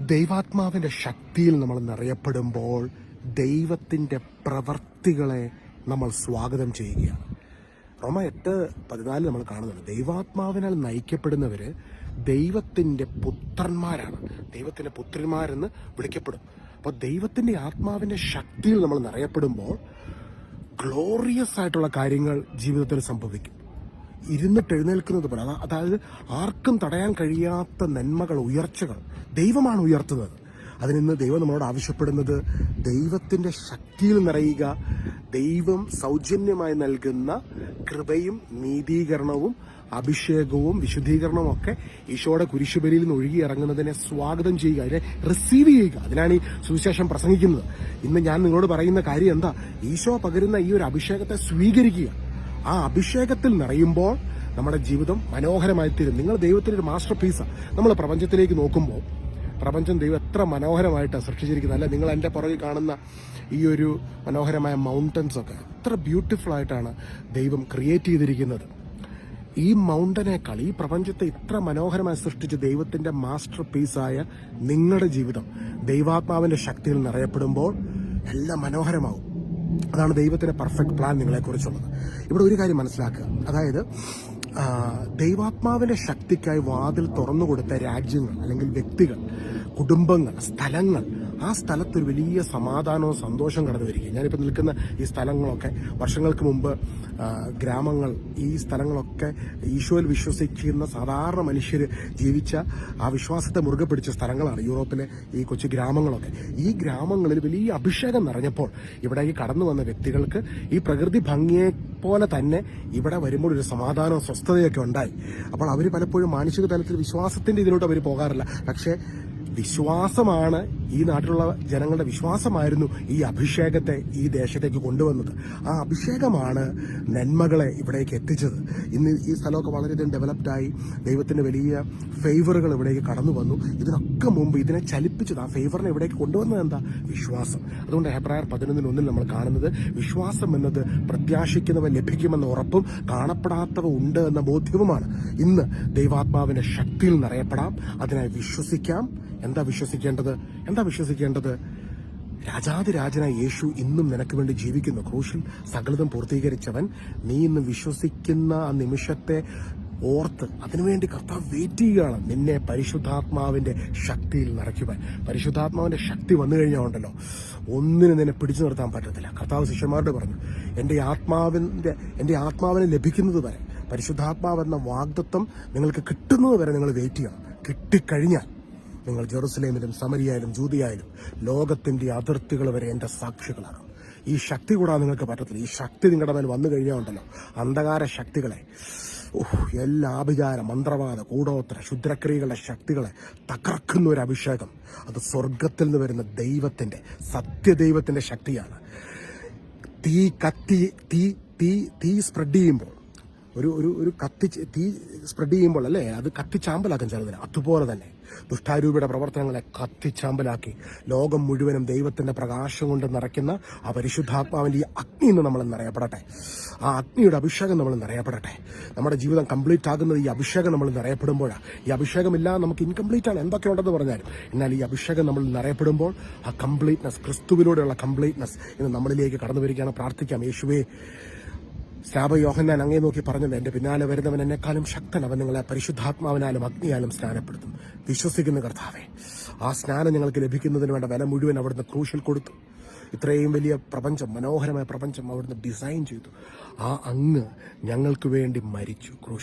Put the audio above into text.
ദൈവാത്മാവിന്റെ ശക്തിയിൽ നമ്മൾ നിറയപ്പെടുമ്പോൾ ദൈവത്തിന്റെ പ്രവർത്തികളെ നമ്മൾ സ്വാഗതം ചെയ്യുകയാണ്. റോമ എട്ട് പതിനാലിൽ നമ്മൾ കാണുന്നുണ്ട്. ദൈവാത്മാവിനാൽ നയിക്കപ്പെടുന്നവർ ദൈവത്തിന്റെ പുത്രന്മാരാണ്. ദൈവത്തിന്റെ പുത്രന്മാരെന്ന് വിളിക്കപ്പെടും. അപ്പോൾ ദൈവത്തിന്റെ ആത്മാവിന്റെ ശക്തിയിൽ നമ്മൾ നിറയപ്പെടുമ്പോൾ ഗ്ലോറിയസ് ആയിട്ടുള്ള കാര്യങ്ങൾ ജീവിതത്തിൽ സംഭവിക്കും. ഇരുന്നിട്ട് എഴുന്നേൽക്കുന്നത് പോലെ അതായത് ആർക്കും തടയാൻ കഴിയാത്ത നന്മകൾ ഉയർച്ചകൾ. ദൈവമാണ് ഉയർത്തുന്നത്. അതിനിന്ന് ദൈവം നമ്മളോട് ആവശ്യപ്പെടുന്നത് ദൈവത്തിന്റെ ശക്തിയിൽ നിറയുക ദൈവം സൗജന്യമായി നൽകുന്ന കൃപയും നീതീകരണവും അഭിഷേകവും വിശുദ്ധീകരണവും ഒക്കെ ഈശോയുടെ കുരിശുബലിയിൽ നിന്ന് ഒഴുകി ഇറങ്ങുന്നതിനെ സ്വാഗതം ചെയ്യുക അതിനെ റിസീവ് ചെയ്യുക. അതിനാണ് ഈ സുവിശേഷം പ്രസംഗിക്കുന്നത്. ഇന്ന് ഞാൻ നിങ്ങളോട് പറയുന്ന കാര്യം എന്താ? ഈശോ പകരുന്ന ഈ ഒരു അഭിഷേകത്തെ സ്വീകരിക്കുക. ആ അഭിഷേകത്തിൽ നിറയുമ്പോൾ നമ്മുടെ ജീവിതം മനോഹരമായി തീരും നിങ്ങൾ ദൈവത്തിന്റെ ഒരു മാസ്റ്റർ പീസാണ് നമ്മൾ പ്രപഞ്ചത്തിലേക്ക് നോക്കുമ്പോൾ പ്രപഞ്ചം ദൈവം എത്ര മനോഹരമായിട്ടാണ് സൃഷ്ടിച്ചിരിക്കുന്നത്. അല്ലെ നിങ്ങൾ എന്റെ പുറകിൽ കാണുന്ന ഈ ഒരു മനോഹരമായ മൗണ്ടൻസ് ഒക്കെ എത്ര ബ്യൂട്ടിഫുൾ ആയിട്ടാണ് ദൈവം ക്രിയേറ്റ് ചെയ്തിരിക്കുന്നത്. ഈ മൗണ്ടനേക്കാൾ ഈ പ്രപഞ്ചത്തെ ഇത്ര മനോഹരമായി സൃഷ്ടിച്ച ദൈവത്തിന്റെ മാസ്റ്റർ പീസായ നിങ്ങളുടെ ജീവിതം ദൈവാത്മാവിന്റെ ശക്തിയിൽ നിറയപ്പെടുമ്പോൾ എല്ലാം മനോഹരമാവും. അതാണ് ദൈവത്തിന്റെ പെർഫെക്റ്റ് പ്ലാൻ നിങ്ങളെക്കുറിച്ചുള്ളത്. ഇവിടെ ഒരു കാര്യം മനസ്സിലാക്കുക. അതായത് ദൈവാത്മാവിന്റെ ശക്തിക്കായി വാതിൽ തുറന്നു കൊടുത്ത രാജ്യങ്ങൾ അല്ലെങ്കിൽ വ്യക്തികൾ കുടുംബങ്ങൾ സ്ഥലങ്ങൾ. ആ സ്ഥലത്തൊരു വലിയ സമാധാനവും സന്തോഷവും കടന്നു വരികയും ഞാനിപ്പോൾ നിൽക്കുന്ന ഈ സ്ഥലങ്ങളൊക്കെ വർഷങ്ങൾക്ക് മുമ്പ് ഗ്രാമങ്ങൾ ഈ സ്ഥലങ്ങളൊക്കെ ഈശോയിൽ വിശ്വസിക്കുന്ന സാധാരണ മനുഷ്യർ ജീവിച്ച ആ വിശ്വാസത്തെ മുറുകെ പിടിച്ച സ്ഥലങ്ങളാണ് യൂറോപ്പിലെ ഈ കൊച്ചു ഗ്രാമങ്ങളൊക്കെ. ഈ ഗ്രാമങ്ങളിൽ വലിയ അഭിഷേകം നിറഞ്ഞപ്പോൾ ഇവിടെ ഈ കടന്നു വന്ന വ്യക്തികൾക്ക് ഈ പ്രകൃതി ഭംഗിയെ പോലെ തന്നെ ഇവിടെ വരുമ്പോൾ ഒരു സമാധാനവും സ്വസ്ഥതയൊക്കെ ഉണ്ടായി. അപ്പോൾ അവർ പലപ്പോഴും മാനസിക തലത്തിൽ വിശ്വാസത്തിന്റെ ഇതിലോട്ട് അവർ പോകാറില്ല. പക്ഷേ വിശ്വാസമാണ് ഈ നാട്ടിലുള്ള ജനങ്ങളുടെ വിശ്വാസമായിരുന്നു ഈ അഭിഷേകത്തെ ഈ ദേശത്തേക്ക് കൊണ്ടുവന്നത്. ആ അഭിഷേകമാണ് നന്മകളെ ഇവിടേക്ക് എത്തിച്ചത്. ഇന്ന് ഈ സ്ഥലമൊക്കെ വളരെയധികം ഡെവലപ്ഡായി ദൈവത്തിന്റെ വലിയ ഫേവറുകൾ ഇവിടേക്ക് കടന്നു വന്നു. ഇതിനൊക്കെ മുമ്പ് ഇതിനെ ചലിപ്പിച്ചത് ആ ഫേവറിനെ ഇവിടേക്ക് കൊണ്ടുവന്നത് എന്താ? വിശ്വാസം. അതുകൊണ്ട് ഹെബ്രായർ പതിനൊന്നിന് ഒന്നിൽ നമ്മൾ കാണുന്നത് വിശ്വാസം എന്നത് പ്രത്യാശിക്കുന്നവ ലഭിക്കുമെന്ന ഉറപ്പും കാണപ്പെടാത്തവ ഉണ്ട് എന്ന ബോധ്യവുമാണ്. ഇന്ന് ദൈവാത്മാവിന്റെ ശക്തിയിൽ നിറയപ്പെടാം. അതിനായി വിശ്വസിക്കാം. എന്താ വിശ്വസിക്കേണ്ടത്? എന്താ വിശ്വസിക്കേണ്ടത്? രാജാതിരാജനായ യേശു ഇന്നും നിനക്ക് വേണ്ടി ജീവിക്കുന്നു. ക്രൂശിൽ സകലതും പൂർത്തീകരിച്ചവൻ നീ ഇന്ന് വിശ്വസിക്കുന്ന ആ നിമിഷത്തെ ഓർത്ത് അതിനുവേണ്ടി കർത്താവ് വെയിറ്റ് ചെയ്യുകയാണ്. നിന്നെ പരിശുദ്ധാത്മാവിന്റെ ശക്തിയിൽ നിറയ്ക്കുവാൻ. പരിശുദ്ധാത്മാവിന്റെ ശക്തി വന്നു കഴിഞ്ഞാൽ ഉണ്ടല്ലോ. ഒന്നിനും നിന്നെ പിടിച്ചു നിർത്താൻ പറ്റത്തില്ല. കർത്താവ് ശിഷ്യന്മാരോട് പറഞ്ഞു എന്റെ ആത്മാവിന്റെ എന്റെ ആത്മാവിനെ ലഭിക്കുന്നത് വരെ പരിശുദ്ധാത്മാവെന്ന വാഗ്ദത്വം നിങ്ങൾക്ക് കിട്ടുന്നത് വരെ നിങ്ങൾ വെയിറ്റ് ചെയ്യണം. കിട്ടിക്കഴിഞ്ഞാൽ നിങ്ങൾ ജെറുസലേമിലും സമരിയായാലും ജൂതിയായാലും ലോകത്തിന്റെ അതിർത്തികൾ വരെ എന്റെ സാക്ഷികളാകും. ഈ ശക്തി കൂടാതെ നിങ്ങൾക്ക് പറ്റത്തില്ല. ഈ ശക്തി നിങ്ങളുടെ മേൽ വന്നു കഴിഞ്ഞാൽ ഉണ്ടല്ലോ. അന്ധകാര ശക്തികളെ എല്ലാ അഭിചാര മന്ത്രവാദ കൂടോത്ര ക്ഷുദ്രക്രിയകളുടെ ശക്തികളെ തകർക്കുന്ന ഒരു അഭിഷേകം. അത് സ്വർഗത്തിൽ നിന്ന് വരുന്ന ദൈവത്തിന്റെ സത്യദൈവത്തിന്റെ ശക്തിയാണ്. തീ കത്തി തീ തീ തീ സ്പ്രെഡ് ചെയ്യുമ്പോൾ ഒരു ഒരു ഒരു കത്തി തീ സ്പ്രെഡ് ചെയ്യുമ്പോൾ അല്ലേ അത് കത്തിച്ചാമ്പലാക്കും ചെറുതിന് അതുപോലെ തന്നെ ദുഷ്ടാരൂപിയുടെ പ്രവർത്തനങ്ങളെ കത്തിച്ചാമ്പലാക്കി ലോകം മുഴുവനും ദൈവത്തിന്റെ പ്രകാശം കൊണ്ട് നിറയ്ക്കുന്ന ആ പരിശുദ്ധാത്മാവിന്റെ ഈ അഗ്നി എന്ന് നമ്മൾ നിറയപ്പെടട്ടെ ആ അഗ്നിയുടെ അഭിഷേകം നമ്മൾ നിറയപ്പെടട്ടെ നമ്മുടെ ജീവിതം കംപ്ലീറ്റ് ആകുന്നത് ഈ അഭിഷേകം നമ്മൾ നിറയപ്പെടുമ്പോഴാണ് ഈ അഭിഷേകമില്ലാതെ നമുക്ക് ഇൻകംപ്ലീറ്റ് ആണ്. എന്തൊക്കെ ഉണ്ടെന്ന് പറഞ്ഞാലും. എന്നാൽ ഈ അഭിഷേകം നമ്മൾ നിറയപ്പെടുമ്പോൾ ആ കംപ്ലീറ്റ്നെസ് ക്രിസ്തുവിലൂടെയുള്ള കംപ്ലീറ്റ്നെസ് ഇന്ന് നമ്മളിലേക്ക് കടന്നു വരികയാണ്. പ്രാർത്ഥിക്കാം. യേശുവേ സ്നാപ യോഹന്നാൻ അങ്ങേ നോക്കി പറഞ്ഞത് എന്റെ പിന്നാലെ വരുന്നവൻ എന്നെക്കാളും ശക്തൻ. അവൻ നിങ്ങളെ പരിശുദ്ധാത്മാവിനാലും അഗ്നിയാലും സ്നാനപ്പെടുത്തും. വിശ്വസിക്കുന്ന കർത്താവെ ആ സ്നാനം നിങ്ങൾക്ക് ലഭിക്കുന്നതിന് വേണ്ട വില മുഴുവൻ അവിടുന്ന് ക്രൂശിൽ കൊടുത്തു. ഇത്രയും വലിയ പ്രപഞ്ചം മനോഹരമായ പ്രപഞ്ചം അവിടുന്ന് ഡിസൈൻ ചെയ്തു. ആ അങ്ങ് ഞങ്ങൾക്ക് വേണ്ടി മരിച്ചു ക്രൂശിൽ.